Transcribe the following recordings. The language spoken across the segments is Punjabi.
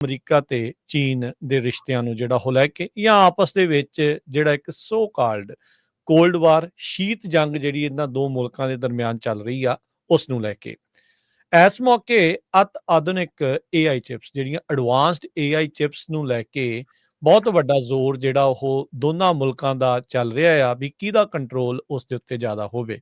ਅਮਰੀਕਾ ਤੇ ਚੀਨ ਦੇ ਰਿਸ਼ਤਿਆਂ ਨੂੰ ਜਿਹੜਾ ਉਹ ਲੈ ਕੇ ਜਾਂ ਆਪਸ ਦੇ ਵਿੱਚ ਜਿਹੜਾ ਇੱਕ ਸੋ ਕਾਲਡ ਕੋਲਡ ਵਾਰ ਸ਼ੀਤ ਜੰਗ ਜਿਹੜੀ ਇਹਨਾਂ ਦੋ ਮੁਲਕਾਂ ਦੇ ਦਰਮਿਆਨ ਚੱਲ ਰਹੀ ਆ, ਉਸ ਨੂੰ ਲੈ ਕੇ। ਇਸ ਮੌਕੇ ਅਤ ਆਧੁਨਿਕ AI ਚਿਪਸ, ਜਿਹੜੀਆਂ ਐਡਵਾਂਸਡ AI ਚਿਪਸ ਨੂੰ ਲੈ ਕੇ ਬਹੁਤ ਵੱਡਾ ਜ਼ੋਰ ਜਿਹੜਾ ਉਹ ਦੋਨਾਂ ਮੁਲਕਾਂ ਦਾ ਚੱਲ ਰਿਹਾ ਆ ਵੀ ਕਿਹਦਾ ਕੰਟਰੋਲ ਉਸ ਦੇ ਉੱਤੇ ਜ਼ਿਆਦਾ ਹੋਵੇ।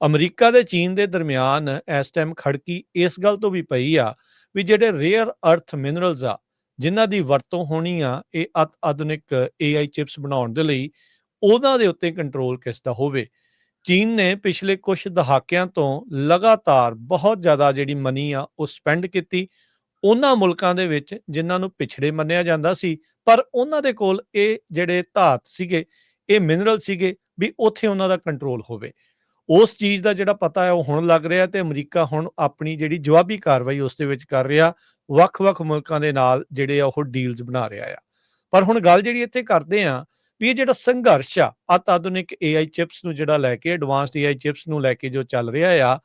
ਅਮਰੀਕਾ ਤੇ ਚੀਨ ਦੇ ਦਰਮਿਆਨ ਇਸ ਟਾਈਮ ਖੜਕੀ ਇਸ ਗੱਲ ਤੋਂ ਵੀ ਪਈ ਆ ਵੀ ਜਿਹੜੇ ਰੇਅਰ ਅਰਥ ਮਿਨਰਲਸ ਆ, ਜਿਨ੍ਹਾਂ ਦੀ ਵਰਤੋਂ ਹੋਣੀ ਆ, ਇਹ ਅਤ, ਆਧੁਨਿਕ AI ਚਿਪਸ ਬਣਾਉਣ ਦੇ ਲਈ, ਉਹਨਾਂ ਦੇ ਉੱਤੇ ਕੰਟਰੋਲ ਕਿਸ ਦਾ ਹੋਵੇ। ਚੀਨ ਨੇ ਪਿਛਲੇ ਕੁਝ ਦਹਾਕਿਆਂ ਤੋਂ ਲਗਾਤਾਰ ਬਹੁਤ ਜ਼ਿਆਦਾ ਜਿਹੜੀ ਮਨੀ ਆ, ਉਹ ਸਪੈਂਡ ਕੀਤੀ। ਉਹਨਾਂ ਮੁਲਕਾਂ ਦੇ ਵਿੱਚ ਜਿਨ੍ਹਾਂ ਨੂੰ ਪਿਛੜੇ ਮੰਨਿਆ ਜਾਂਦਾ ਸੀ, ਪਰ ਉਹਨਾਂ ਦੇ ਕੋਲ ਇਹ ਜਿਹੜੇ ਧਾਤ ਸੀਗੇ, ਇਹ ਮਿਨਰਲ ਸੀਗੇ, ਵੀ ਉੱਥੇ ਉਹਨਾਂ ਦਾ ਕੰਟਰੋਲ ਹੋਵੇ। ਉਸ ਚੀਜ਼ ਦਾ ਜਿਹੜਾ ਪਤਾ ਹੈ ਉਹ ਹੁਣ ਲੱਗ ਰਿਹਾ ਤੇ ਅਮਰੀਕਾ ਹੁਣ ਆਪਣੀ ਜਿਹੜੀ ਜਵਾਬੀ ਕਾਰਵਾਈ ਉਸ ਦੇ ਵਿੱਚ ਕਰ ਰਿਹਾ, ਵੱਖ-ਵੱਖ ਮੁਲਕਾਂ ਦੇ ਨਾਲ ਜਿਹੜੇ ਆ ਉਹ ਡੀਲਸ ਬਣਾ ਰਿਹਾ ਆ। ਪਰ ਹੁਣ ਗੱਲ ਜਿਹੜੀ ਇੱਥੇ ਕਰਦੇ ਆ ਵੀ ਇਹ ਜਿਹੜਾ ਸੰਘਰਸ਼ ਆ ਆਧੁਨਿਕ AI ਚਿਪਸ ਨੂੰ ਜਿਹੜਾ ਲੈ ਕੇ ਐਡਵਾਂਸਡ AI ਚਿਪਸ ਨੂੰ ਲੈ ਕੇ ਜੋ ਚੱਲ ਰਿਹਾ ਆ,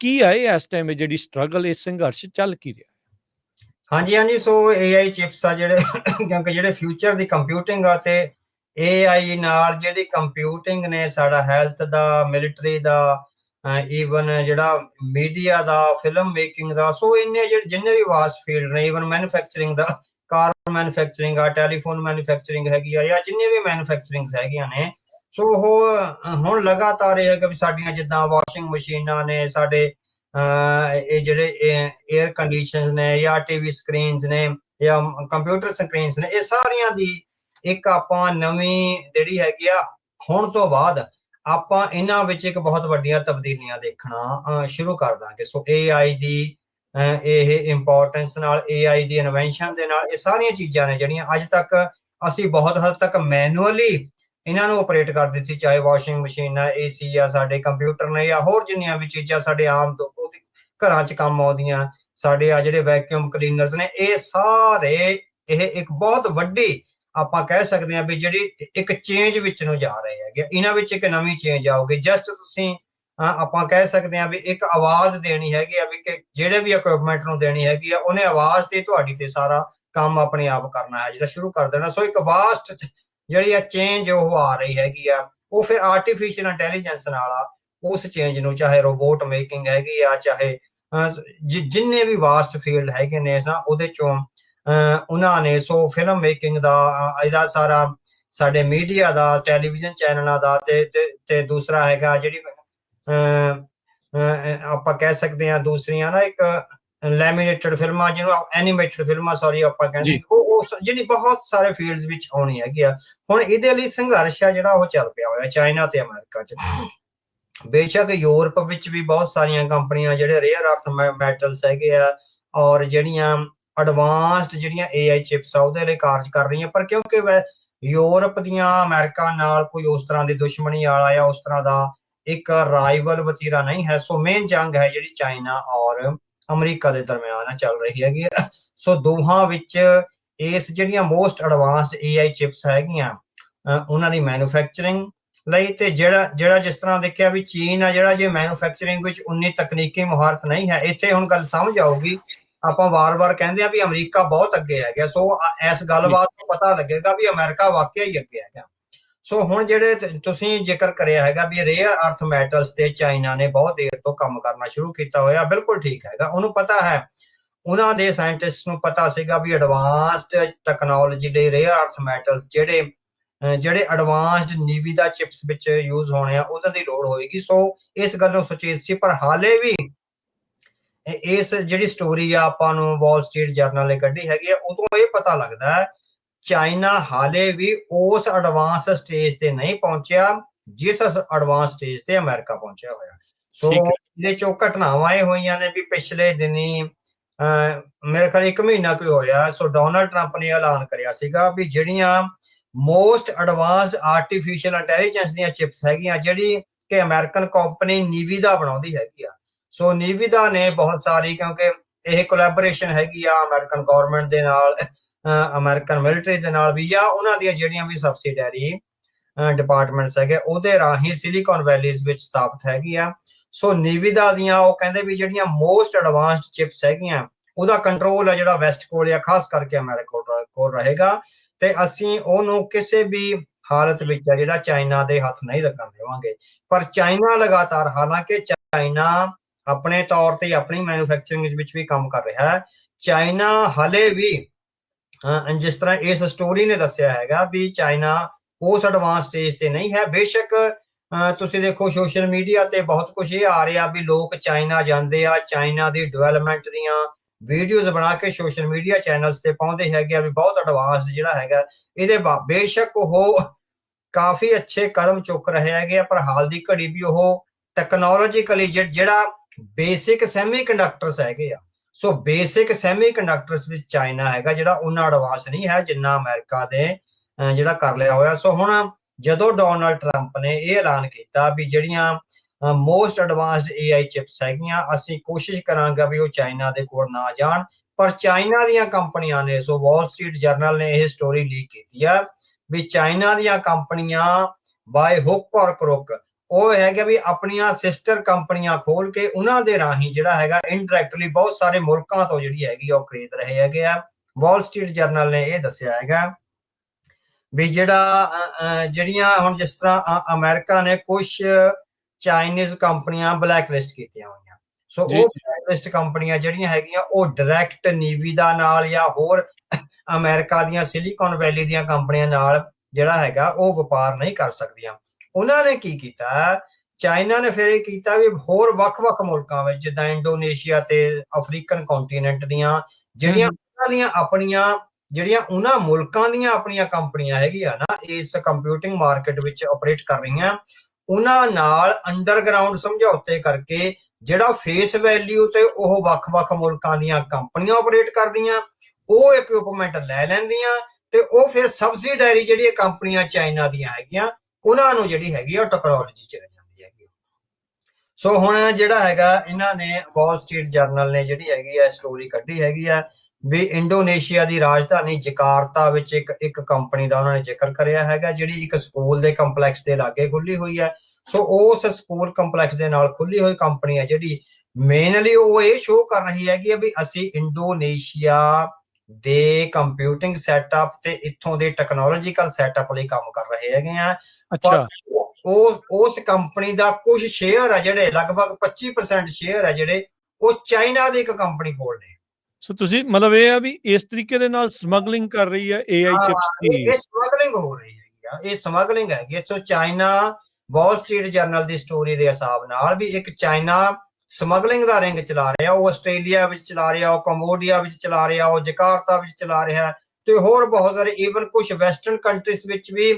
ਕੀ ਆ ਇਹ ਇਸ ਟਾਈਮ ਜਿਹੜੀ ਸਟਰਗਲ ਇਹ ਸੰਘਰਸ਼ ਚੱਲ ਕੀ ਰਿਹਾ? ਹਾਂਜੀ ਹਾਂਜੀ, ਸੋ AI ਚਿਪਸ ਆ ਜਿਹੜੇ, ਕਿਉਂਕਿ ਜਿਹੜੇ ਫਿਊਚਰ ਦੀ ਕੰਪਿਊਟਿੰਗ ਆ ਤੇ AI ਨਾਲ ਜਿਹੜੀ ਕੰਪਿਊਟਿੰਗ ਨੇ ਸਾਡਾ ਹੈਲਥ ਦਾ ਮਿਲਟਰੀ ਦਾ ਈਵਨ ਜਿਹੜਾ ਮੀਡੀਆ ਦਾ ਫਿਲਮ ਮੇਕਿੰਗ ਦਾ, ਸੋ ਇੰਨੇ ਜਿਹੜੇ ਜਿੰਨੇ ਵੀ ਵਾਸਟ ਫੀਲਡ ਨੇ ਈਵਨ ਮੈਨੂਫੈਕਚਰਿੰਗ ਦਾ ਕਾਰ ਮੈਨੂਫੈਕਚਰਿੰਗ ਆ ਟੈਲੀਫੋਨ ਮੈਨੂਫੈਕਚਰਿੰਗ ਹੈਗੀ ਆ, ਜਾਂ ਜਿੰਨੇ ਵੀ ਮੈਨੂਫੈਕਚਰਿੰਗਸ ਹੈਗੀਆਂ ਨੇ, ਸੋ ਉਹ ਹੁਣ ਲਗਾਤਾਰ ਇਹ ਹੈ ਕਿ ਵੀ ਸਾਡੀਆਂ ਜਿੱਦਾਂ ਵਾਸ਼ਿੰਗ ਮਸ਼ੀਨਾਂ ਨੇ, ਸਾਡੇ ਇਹ ਜਿਹੜੇ 에ਅਰ ਕੰਡੀਸ਼ਨਸ ਨੇ, ਜਾਂ ਟੀਵੀ ਸਕਰੀਨਸ ਨੇ, ਜਾਂ ਕੰਪਿਊਟਰ ਸਕਰੀਨਸ ਨੇ, ਇਹ ਸਾਰੀਆਂ ਦੀ ਇੱਕ ਆਪਾਂ ਨਵੀਂ ਜਿਹੜੀ ਹੈਗੀ ਆ, ਹੁਣ ਤੋਂ ਬਾਅਦ ਆਪਾਂ ਇਹਨਾਂ ਵਿੱਚ ਇੱਕ ਬਹੁਤ ਵੱਡੀਆਂ ਤਬਦੀਲੀਆਂ ਦੇਖਣਾ ਸ਼ੁਰੂ ਕਰ ਦਾਂਗੇ। ਸੋ AI ਦੀ ਇਹ ਇੰਪੋਰਟੈਂਸ ਨਾਲ AI ਦੀ ਇਨਵੈਂਸ਼ਨ ਦੇ ਨਾਲ ਇਹ ਸਾਰੀਆਂ ਚੀਜ਼ਾਂ ਨੇ ਜਿਹੜੀਆਂ ਅੱਜ ਤੱਕ ਅਸੀਂ ਬਹੁਤ ਹੱਦ ਤੱਕ ਮੈਨੂਅਲੀ ਇਹਨਾਂ ਨੂੰ ਆਪਰੇਟ ਕਰਦੇ ਸੀ, ਚਾਹੇ ਵਾਸ਼ਿੰਗ ਮਸ਼ੀਨ ਆ ਏਸੀ ਆ, ਸਾਡੇ ਕੰਪਿਊਟਰ ਨੇ ਜਾਂ ਹੋਰ ਜਿੰਨੀਆਂ ਵੀ ਚੀਜ਼ਾਂ ਸਾਡੇ ਆਮ ਉਹਦੀ ਘਰਾਂ 'ਚ ਕੰਮ ਆਉਂਦੀਆਂ, ਸਾਡੇ ਆ ਜਿਹੜੇ ਵੈਕਿਊਮ ਕਲੀਨਰਸ ਨੇ, ਇਹ ਸਾਰੇ, ਇਹ ਇੱਕ ਬਹੁਤ ਵੱਡੀ ਆਪਾਂ ਕਹਿ ਸਕਦੇ ਹਾਂ ਵੀ ਜਿਹੜੀ ਇੱਕ ਚੇਂਜ ਵਿੱਚ ਨੂੰ ਜਾ ਰਹੇ ਹੈਗੇ ਇਹਨਾਂ ਵਿੱਚ ਇੱਕ ਨਵੀਂ ਚੇਂਜ ਆਊਗੀ। ਜਸਟ ਤੁਸੀਂ ਆਪਾਂ ਕਹਿ ਸਕਦੇ ਹਾਂ ਵੀ ਇੱਕ ਆਵਾਜ਼ ਦੇਣੀ ਹੈਗੀ ਆ ਵੀ ਕਿ ਜਿਹੜੇ ਵੀ ਇਕਵਿਪਮੈਂਟ ਨੂੰ ਦੇਣੀ ਹੈਗੀ ਆ, ਉਹਨੇ ਆਵਾਜ਼ ਤੇ ਤੁਹਾਡੀ ਤੇ ਸਾਰਾ ਕੰਮ ਆਪਣੇ ਆਪ ਕਰਨਾ ਹੈ। ਜਿਹੜਾ ਸ਼ੁਰੂ ਕਰ ਦੇਣਾ। ਸੋ ਇੱਕ ਵਾਸਟ ਜਿਹੜੀ ਆ ਚੇਂਜ ਉਹ ਆ ਰਹੀ ਹੈਗੀ ਆ। ਉਹ ਫਿਰ ਆਰਟੀਫੀਸ਼ੀਅਲ ਇੰਟੈਲੀਜੈਂਸ ਨਾਲ ਆ। ਉਸ ਚੇਂਜ ਨੂੰ ਚਾਹੇ ਰੋਬੋਟ ਮੇਕਿੰਗ ਹੈਗੀ ਆ, ਚਾਹੇ ਜਿ- ਜਿੰਨੇ ਵੀ ਵਾਸਟ ਫੀਲਡ ਹੈਗੇ ਨੇ ਨਾ ਉਹਦੇ ਚੋਂ ਉਹਨਾਂ ਨੇ ਸੋ ਫਿਲਮ ਮੇਕਿੰਗ ਦਾ ਇਹਦਾ ਸਾਰਾ ਸਾਡੇ ਮੀਡੀਆ ਦਾ ਟੈਲੀਵਿਜ਼ਨ ਚੈਨਲਾਂ ਦਾ ਤੇ ਤੇ- ਦੂਸਰਾ ਹੈਗਾ ਜਿਹੜੀ ਆਪਾਂ ਕਹਿ ਸਕਦੇ ਹਾਂ ਦੂਸਰੀਆਂ ਨਾ ਇੱਕ ਲੈਮੀਨੇਟਡ ਫਿਲਮਾਂ ਜਿਹਨੂੰ ਐਨੀਮੇਟਡ ਫਿਲਮਾਂ ਸੌਰੀ ਆਪਾਂ ਕਹਿੰਦੇ। ਉਹ ਉਹ ਜਿਹੜੀ ਬਹੁਤ ਸਾਰੇ ਫੀਲਡਸ ਵਿੱਚ ਆਉਣੀ ਹੈਗੀ ਆ। ਹੁਣ ਇਹਦੇ ਲਈ ਸੰਘਰਸ਼ ਆ ਜਿਹੜਾ ਉਹ ਚੱਲ ਪਿਆ ਹੋਇਆ ਚਾਈਨਾ ਤੇ ਅਮਰੀਕਾ 'ਚ। ਬੇਸ਼ੱਕ ਯੂਰਪ ਵਿੱਚ ਵੀ ਬਹੁਤ ਸਾਰੀਆਂ ਕੰਪਨੀਆਂ ਜਿਹੜੇ ਰੇਅਰ ਅਰਥ ਮੈਟਲਸ ਹੈਗੇ ਆ ਔਰ ਜਿਹੜੀਆਂ ਐਡਵਾਂਸਡ ਜਿਹੜੀਆਂ AI ਚਿਪਸ ਆ ਉਹਦੇ ਲਈ ਕਾਰਜ ਕਰ ਰਹੀਆਂ। ਪਰ ਕਿਉਂਕਿ ਯੂਰਪ ਦੀਆਂ ਅਮਰੀਕਾ ਨਾਲ ਕੋਈ ਉਸ ਤਰ੍ਹਾਂ ਦੀ ਦੁਸ਼ਮਣੀ ਵਾਲਾ ਜਾਂ ਉਸ ਤਰ੍ਹਾਂ ਦਾ ਇੱਕ ਰਾਈਵਲ ਵਤੀਰਾ ਨਹੀਂ ਹੈ। ਸੋ ਮੇਨ ਜੰਗ ਹੈ ਜਿਹੜੀ ਚਾਈਨਾ ਔਰ ਅਮਰੀਕਾ ਦੇ ਦਰਮਿਆਨ ਚੱਲ ਰਹੀ ਹੈਗੀ ਸੋ ਦੋਹਾਂ ਵਿੱਚ ਇਸ ਜਿਹੜੀਆਂ ਮੋਸਟ ਐਡਵਾਂਸਡ AI ਚਿਪਸ ਹੈਗੀਆਂ ਅ, ਉਹਨਾਂ ਦੀ ਮੈਨੂਫੈਕਚਰਿੰਗ ਲਈ ਤੇ ਜਿਹੜਾ ਜਿਹੜਾ ਜਿਸ ਤਰ੍ਹਾਂ ਦੇਖਿਆ ਵੀ ਚੀਨ ਆ ਜਿਹੜਾ ਜੇ ਮੈਨੂਫੈਕਚਰਿੰਗ ਵਿੱਚ ਉਨੀ ਤਕਨੀਕੀ ਮੁਹਾਰਤ ਨਹੀਂ ਹੈ ਇੱਥੇ ਹੁਣ ਗੱਲ ਸਮਝ ਆਊਗੀ ਆਪਾਂ ਵਾਰ-ਵਾਰ ਕਹਿੰਦੇ ਆ ਵੀ ਅਮਰੀਕਾ ਬਹੁਤ ਅੱਗੇ ਹੈਗਾ। ਸੋ ਇਸ ਗੱਲਬਾਤ ਤੋਂ ਪਤਾ ਲੱਗੇਗਾ ਵੀ ਅਮਰੀਕਾ ਵਾਕਿਆ ਹੀ ਅੱਗੇ ਹੈਗਾ। ਸੋ ਹੁਣ ਜਿਹੜੇ ਤੁਸੀਂ ਜ਼ਿਕਰ ਕਰਿਆ ਹੈਗਾ ਵੀ ਰੇਅਰ ਅਰਥ ਮੈਟਲਸ ਤੇ ਚਾਈਨਾ ਨੇ ਬਹੁਤ ਦੇਰ ਤੋਂ ਕੰਮ ਕਰਨਾ ਸ਼ੁਰੂ ਕੀਤਾ ਹੋਇਆ, ਬਿਲਕੁਲ ਠੀਕ ਹੈਗਾ। ਉਹਨੂੰ ਪਤਾ ਹੈ, ਉਹਨਾਂ ਦੇ ਸਾਇੰਟਿਸਟ ਨੂੰ ਪਤਾ ਸੀਗਾ ਵੀ ਐਡਵਾਂਸਡ ਟੈਕਨੋਲੋਜੀ ਦੇ ਰੇਅਰ ਅਰਥ ਮੈਟਲਸ ਜਿਹੜੇ ਜਿਹੜੇ ਐਡਵਾਂਸਡ ਨੀਵੀ ਦਾ ਚਿਪਸ ਵਿੱਚ ਯੂਜ਼ ਹੋਣੇ ਆ, ਉਹਨਾਂ ਦੀ ਲੋੜ ਹੋਏਗੀ। ਸੋ ਇਸ ਗੱਲ ਨੂੰ ਸੁਚੇਤ ਸੀ, ਪਰ ਹਾਲੇ ਵੀ ਇਸ ਜਿਹੜੀ ਸਟੋਰੀ ਆ ਆਪਾਂ ਨੂੰ ਵਾਲ ਸਟਰੀਟ ਜਰਨਲ ਨੇ ਕੱਢੀ ਹੈਗੀ ਆ ਉਦੋਂ ਇਹ ਪਤਾ ਲੱਗਦਾ ਹੈ ਚਾਈਨਾ ਹਾਲੇ ਵੀ ਉਸ ਐਡਵਾਂਸ ਸਟੇਜ ਤੇ ਨਹੀਂ ਪਹੁੰਚਿਆ ਜਿਸ ਐਡਵਾਂਸ ਸਟੇਜ ਤੇ ਅਮਰੀਕਾ ਪਹੁੰਚਿਆ ਹੋਇਆ ਸੋ। ਇਹਦੇ ਚੋਂ ਘਟਨਾਵਾਂ ਇਹ ਹੋਈਆਂ ਨੇ ਵੀ ਪਿਛਲੇ ਦਿਨੀ ਮੇਰੇ ਖਿਆਲ ਇੱਕ ਮਹੀਨਾ ਕੋਈ ਹੋਇਆ ਸੋ ਡੋਨਲਡ ਟਰੰਪ ਨੇ ਐਲਾਨ ਕਰਿਆ ਸੀਗਾ ਵੀ ਜਿਹੜੀਆਂ ਮੋਸਟ ਐਡਵਾਂਸਡ ਆਰਟੀਫੀਸ਼ੀਅਲ ਇੰਟੈਲੀਜੈਂਸ ਦੀਆਂ ਚਿਪਸ ਹੈਗੀਆਂ ਜਿਹੜੀ ਕਿ ਅਮਰੀਕਨ ਕੰਪਨੀ ਨੀਵੀਦਾ ਬਣਾਉਂਦੀ ਹੈਗੀ ਆ ਸੋ ਨਿਵਿਦਾ ਨੇ ਬਹੁਤ ਸਾਰੀ, ਕਿਉਂਕਿ ਇਹ ਕੋਲੈਬੋਰੇਸ਼ਨ ਹੈਗੀ ਆ ਅਮਰੀਕਨ ਗਵਰਨਮੈਂਟ ਦੇ ਨਾਲ ਅਮਰੀਕਨ ਮਿਲਟਰੀ ਦੇ ਨਾਲ ਵੀ ਆ ਉਹਨਾਂ ਦੀਆਂ ਜਿਹੜੀਆਂ ਵੀ ਸਬਸਿਡਿਆਰੀ ਡਿਪਾਰਟਮੈਂਟਸ ਹੈਗੇ, ਉਹਦੇ ਰਾਹੀਂ ਸਿਲੀਕਨ ਵੈਲੀਜ਼ ਵਿੱਚ ਸਥਾਪਿਤ ਹੈਗੀ ਆ। ਸੋ ਨਿਵਿਦਾ ਦੀਆਂ ਉਹ ਕਹਿੰਦੇ ਵੀ ਜਿਹੜੀਆਂ ਮੋਸਟ ਐਡਵਾਂਸਡ ਚਿਪਸ ਹੈਗੀਆਂ, ਉਹਦਾ ਕੰਟਰੋਲ ਹੈ ਜਿਹੜਾ ਵੈਸਟ ਕੋਲ ਆ, ਖਾਸ ਕਰਕੇ ਅਮਰੀਕਾ ਕੋਲ- ਕੋਲ ਰਹੇਗਾ। ਤੇ ਅਸੀਂ ਉਹਨੂੰ ਕਿਸੇ ਵੀ ਹਾਲਤ ਵਿੱਚ ਆ ਜਿਹੜਾ ਚਾਈਨਾ ਦੇ ਹੱਥ ਨਹੀਂ ਲੱਗਣ ਦੇਵਾਂਗੇ। ਪਰ ਚਾਈਨਾ ਲਗਾਤਾਰ, ਹਾਲਾਂਕਿ ਚਾਈਨਾ ਆਪਣੇ ਤੌਰ ਤੇ ਆਪਣੀ ਮੈਨੂਫੈਕਚਰਿੰਗ ਵਿੱਚ ਵੀ ਕੰਮ ਕਰ ਰਿਹਾ ਹੈ। ਚਾਈਨਾ ਹਲੇ ਵੀ ਜਿਸ ਤਰ੍ਹਾਂ ਇਸ ਸਟੋਰੀ ਨੇ ਦੱਸਿਆ ਹੈਗਾ ਵੀ ਚਾਈਨਾ ਉਸ ਐਡਵਾਂਸ ਸਟੇਜ ਤੇ ਨਹੀਂ ਹੈ। ਬੇਸ਼ੱਕ ਤੁਸੀਂ ਦੇਖੋ ਸੋਸ਼ਲ ਮੀਡੀਆ ਤੇ ਬਹੁਤ ਕੁਝ ਇਹ ਆ ਰਿਹਾ ਵੀ ਲੋਕ ਚਾਈਨਾ ਜਾਂਦੇ ਆ, ਚਾਈਨਾ ਦੀ ਡਿਵੈਲਪਮੈਂਟ ਦੀਆਂ ਵੀਡੀਓਜ਼ ਬਣਾ ਕੇ ਸੋਸ਼ਲ ਮੀਡੀਆ ਚੈਨਲਸ ਤੇ ਪਾਉਂਦੇ ਹੈਗੇ ਆ ਵੀ ਬਹੁਤ ਐਡਵਾਂਸਡ ਜਿਹੜਾ ਹੈਗਾ, ਇਹਦੇ ਬਾ- ਬੇਸ਼ੱਕ ਉਹ ਕਾਫੀ ਅੱਛੇ ਕਦਮ ਚੁੱਕ ਰਹੇ ਹੈਗੇ ਆ, ਪਰ ਹਾਲ ਦੀ ਘੜੀ ਵੀ ਉਹ ਟੈਕਨੋਲੋਜੀਕਲੀ ਜਿਹੜਾ ਬੇਸਿਕ ਸੈਮੀਕੰਡਕਟਰਸ ਹੈਗੇ ਆ। ਸੋ ਬੇਸਿਕ ਸੈਮੀਕੰਡਕਟਰਸ ਵਿੱਚ ਚਾਈਨਾ ਹੈਗਾ ਜਿਹੜਾ ਉਹਨਾਂ ਐਡਵਾਂਸ ਨਹੀਂ ਹੈ, ਜਿੰਨਾ ਅਮਰੀਕਾ ਦੇ ਜਿਹੜਾ ਕਰ ਲਿਆ ਹੋਇਆ। ਸੋ ਹੁਣ ਜਦੋਂ ਡੋਨਲਡ ਟਰੰਪ ਨੇ ਇਹ ਐਲਾਨ ਕੀਤਾ ਵੀ ਜਿਹੜੀਆਂ ਮੋਸਟ ਐਡਵਾਂਸਡ AI ਚਿਪਸ ਹੈਗੀਆਂ, ਅਸੀਂ ਕੋਸ਼ਿਸ਼ ਕਰਾਂਗੇ ਵੀ ਉਹ ਚਾਈਨਾ ਦੇ ਕੋਲ ਨਾ ਜਾਣ। ਪਰ ਚਾਈਨਾ ਦੀਆਂ ਕੰਪਨੀਆਂ ਨੇ, ਸੋ ਵਾਲ ਸਟਰੀਟ ਜਰਨਲ ਨੇ ਇਹ ਸਟੋਰੀ ਲੀਕ ਕੀਤੀ ਆ ਵੀ ਚਾਈਨਾ ਦੀਆਂ ਕੰਪਨੀਆਂ ਬਾਏ ਹੁੱਕ ਔਰ ਕਰੁੱਕ ਉਹ ਹੈਗਾ ਵੀ ਆਪਣੀਆਂ ਸਿਸਟਰ ਕੰਪਨੀਆਂ ਖੋਲ ਕੇ ਉਹਨਾਂ ਦੇ ਰਾਹੀਂ ਜਿਹੜਾ ਹੈਗਾ ਇਨਡਾਇਰੈਕਟਲੀ ਬਹੁਤ ਸਾਰੇ ਮੁਲਕਾਂ ਤੋਂ ਜਿਹੜੀ ਹੈਗੀ ਉਹ ਖਰੀਦ ਰਹੇ ਹੈਗੇ ਆ। ਵਾਲ ਸਟਰੀਟ ਜਰਨਲ ਨੇ ਇਹ ਦੱਸਿਆ ਹੈਗਾ ਵੀ ਜਿਹੜਾ ਜਿਹੜੀਆਂ ਹੁਣ ਜਿਸ ਤਰ੍ਹਾਂ ਅਮਰੀਕਾ ਨੇ ਕੁਝ ਚਾਈਨੀਜ਼ ਕੰਪਨੀਆਂ ਬਲੈਕ ਲਿਸਟ ਕੀਤੀਆਂ ਹੋਈਆਂ। ਸੋ ਉਹ ਜੀ। ਬਲੈਕ ਲਿਸਟ ਕੰਪਨੀਆਂ ਜਿਹੜੀਆਂ ਹੈਗੀਆਂ ਉਹ ਡਾਇਰੈਕਟ ਨੀਵੀ ਦਾ ਨਾਲ ਜਾਂ ਹੋਰ ਅਮਰੀਕਾ ਦੀਆਂ ਸਿਲੀਕਨ ਵੈਲੀ ਦੀਆਂ ਕੰਪਨੀਆਂ ਨਾਲ ਜਿਹੜਾ ਹੈਗਾ ਉਹ ਵਪਾਰ ਨਹੀਂ ਕਰ ਸਕਦੀਆਂ। ਉਹਨਾਂ ਨੇ ਕੀ ਕੀਤਾ ਚਾਈਨਾ ਨੇ ਫਿਰ ਇਹ ਕੀਤਾ ਵੀ ਹੋਰ ਵੱਖ-ਵੱਖ ਮੁਲਕਾਂ ਵਿੱਚ ਜਿੱਦਾਂ ਇੰਡੋਨੇਸ਼ੀਆ ਤੇ ਅਫਰੀਕਨ ਕੰਟੀਨੈਂਟ ਦੀਆਂ ਜਿਹੜੀਆਂ। ਉਹਨਾਂ ਦੀਆਂ ਆਪਣੀਆਂ ਜਿਹੜੀਆਂ ਉਹਨਾਂ ਮੁਲਕਾਂ ਦੀਆਂ ਆਪਣੀਆਂ ਕੰਪਨੀਆਂ ਹੈਗੀਆਂ ਨਾ ਇਸ ਕੰਪਿਊਟਿੰਗ ਮਾਰਕੀਟ ਵਿੱਚ ਆਪਰੇਟ ਕਰ ਰਹੀਆਂ ਉਹਨਾਂ ਨਾਲ ਅੰਡਰਗਰਾਉਂਡ ਸਮਝੌਤੇ ਕਰਕੇ ਜਿਹੜਾ ਫੇਸ ਵੈਲਿਊ ਤੇ ਉਹ ਵੱਖ-ਵੱਖ ਮੁਲਕਾਂ ਦੀਆਂ ਕੰਪਨੀਆਂ ਆਪਰੇਟ ਕਰਦੀਆਂ ਉਹ ਇਕਵਿਪਮੈਂਟ ਲੈ ਲੈਂਦੀਆਂ ਤੇ ਉਹ ਫਿਰ ਸਬਸਿਡਾਰੀ ਜਿਹੜੀ ਕੰਪਨੀਆਂ ਚਾਈਨਾ ਦੀਆਂ ਹੈਗੀਆਂ ਉਹਨਾਂ ਨੂੰ ਜਿਹੜੀ ਹੈਗੀ ਆ ਟੈਕਨੋਲੋਜੀ ਚਲੇ ਜਾਂਦੀ ਹੈਗੀ ਸੋ ਹੁਣ ਜਿਹੜਾ ਹੈਗਾ, ਇਹਨਾਂ ਨੇ ਵਾਲ ਸਟਰੀਟ ਜਰਨਲ ਨੇ ਜਿਹੜੀ ਹੈਗੀ ਆ ਸਟੋਰੀ ਕੱਢੀ ਹੈਗੀ ਆ ਵੀ ਇੰਡੋਨੇਸ਼ੀਆ ਦੀ ਰਾਜਧਾਨੀ ਜਕਾਰਤਾ ਵਿੱਚ ਇੱਕ ਇੱਕ ਕੰਪਨੀ ਦਾ ਉਹਨਾਂ ਨੇ ਜ਼ਿਕਰ ਕਰਿਆ ਹੈਗਾ, ਜਿਹੜੀ ਇੱਕ ਸਕੂਲ ਦੇ ਕੰਪਲੈਕਸ ਦੇ ਲਾਗੇ ਖੁੱਲੀ ਹੋਈ ਹੈ ਸੋ ਉਸ ਸਕੂਲ ਕੰਪਲੈਕਸ ਦੇ ਨਾਲ ਖੁੱਲੀ ਹੋਈ ਕੰਪਨੀ ਹੈ ਜਿਹੜੀ ਮੇਨਲੀ ਉਹ ਇਹ ਸ਼ੋਅ ਕਰ ਰਹੀ ਹੈਗੀ ਆ ਵੀ ਅਸੀਂ ਇੰਡੋਨੇਸ਼ੀਆ ਦੇ ਕੰਪਿਊਟਿੰਗ ਸੈਟਅਪ ਤੇ ਇੱਥੋਂ ਦੇ ਟੈਕਨੋਲੋਜੀਕਲ ਸੈਟਅਪ ਲਈ ਕੰਮ ਕਰ ਰਹੇ ਹੈਗੇ ਆ। ਅੱਛਾ। ਉਸ ਉਸ ਕੰਪਨੀ ਦਾ ਕੁਝ ਸ਼ੇਅਰ ਆ ਜਿਹੜੇ ਲਗਭਗ 25% ਸ਼ੇਅਰ ਆ ਜਿਹੜੇ ਉਹ ਚਾਈਨਾ ਦੀ ਇੱਕ ਕੰਪਨੀ ਕੋਲ ਨੇ। ਸੋ ਤੁਸੀਂ ਮਤਲਬ ਇਹ ਆ ਵੀ ਇਸ ਤਰੀਕੇ ਦੇ ਨਾਲ ਸਮਗਲਿੰਗ ਕਰ ਰਹੀ ਹੈ AI ਹਾਂ, ਚਿਪਸ ਦੀ। ਇਹ ਸਮਗਲਿੰਗ ਹੋ ਰਹੀ ਆ ਇਹ ਸਮਗਲਿੰਗ ਹੈਗੀ। So China Wall Street Journal ਦੀ ਸਟੋਰੀ ਦੇ ਹਿਸਾਬ ਨਾਲ ਵੀ ਇੱਕ ਚਾਈਨਾ ਸਮਗਲਿੰਗ ਦਾ ਰਿੰਗ ਚਲਾ ਰਿਹਾ ਉਹ ਆਸਟ੍ਰੇਲੀਆ ਵਿੱਚ ਚਲਾ ਰਿਹਾ ਉਹ ਕੰਬੋਡੀਆ ਵਿੱਚ ਚਲਾ ਰਿਹਾ ਉਹ ਜਕਾਰਤਾ ਵਿੱਚ ਚਲਾ ਰਿਹਾ ਤੇ ਹੋਰ ਬਹੁਤ ਸਾਰੇ ਈਵਨ ਕੁਝ ਵੈਸਟਰਨ ਕੰਟਰੀਜ਼ ਵਿੱਚ ਵੀ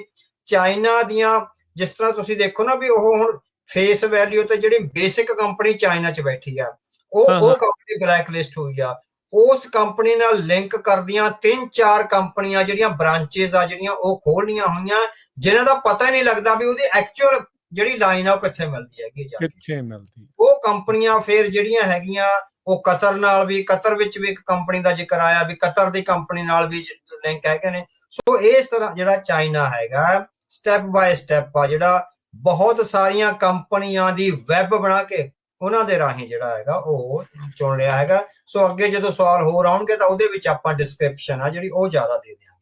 ਚਾਈਨਾ ਦੀਆਂ ਜਿਸ ਤਰ੍ਹਾਂ ਤੁਸੀਂ ਦੇਖੋ ਨਾ ਵੀ ਉਹ ਹੁਣ ਫੇਸ ਵੈਲਿਊ ਤੇ ਜਿਹੜੀ ਬੇਸਿਕ ਕੰਪਨੀ ਚਾਈਨਾ 'ਚ ਬੈਠੀ ਆ ਉਹ ਉਹ। ਕੰਪਨੀ ਬਲੈਕ ਲਿਸਟ ਹੋਈ ਆ ਉਸ ਕੰਪਨੀ ਨਾਲ ਲਿੰਕ ਕਰਦੀਆਂ ਤਿੰਨ ਚਾਰ ਕੰਪਨੀਆਂ ਜਿਹੜੀਆਂ ਬ੍ਰਾਂਚੇਸ ਆ ਜਿਹੜੀਆਂ ਉਹ ਖੋਲਣੀਆਂ ਹੋਈਆਂ ਜਿਨ੍ਹਾਂ ਦਾ ਪਤਾ ਹੀ ਨਹੀਂ ਲੱਗਦਾ ਵੀ ਉਹਦੀ ਐਕਚੁਅਲ ਜਿਹੜੀ ਲਾਈਨ ਆ ਉਹ ਕਿੱਥੇ ਮਿਲਦੀ ਹੈਗੀ ਜਾ ਕੇ। ਕਿੱਥੇ ਮਿਲਦੀ? ਉਹ ਕੰਪਨੀਆਂ ਫਿਰ ਜਿਹੜੀਆਂ ਹੈਗੀਆਂ ਉਹ ਕਤਰ ਨਾਲ ਵੀ ਕਤਰ ਵਿੱਚ ਵੀ ਇੱਕ ਕੰਪਨੀ ਦਾ ਜ਼ਿਕਰ ਆਇਆ ਵੀ ਕਤਰ ਦੀ ਕੰਪਨੀ ਨਾਲ ਵੀ ਲਿੰਕ ਹੈਗੇ ਨੇ। ਸੋ ਇਸ ਤਰ੍ਹਾਂ ਜਿਹੜਾ ਚਾਈਨਾ ਹੈਗਾ ਸਟੈਪ ਬਾਏ ਸਟੈਪ ਆ ਜਿਹੜਾ ਬਹੁਤ ਸਾਰੀਆਂ ਕੰਪਨੀਆਂ ਦੀ ਵੈਬ ਬਣਾ ਕੇ ਉਹਨਾਂ ਦੇ ਰਾਹੀਂ ਜਿਹੜਾ ਹੈਗਾ ਉਹ ਚੁਣ ਲਿਆ ਹੈਗਾ। ਸੋ ਅੱਗੇ ਜਦੋਂ ਸਵਾਲ ਹੋਰ ਆਉਣਗੇ ਤਾਂ ਉਹਦੇ ਵਿੱਚ ਆਪਾਂ ਡਿਸਕ੍ਰਿਪਸ਼ਨ ਆ ਜਿਹੜੀ ਉਹ ਜ਼ਿਆਦਾ ਦੇ ਦਿਆਂਗੇ।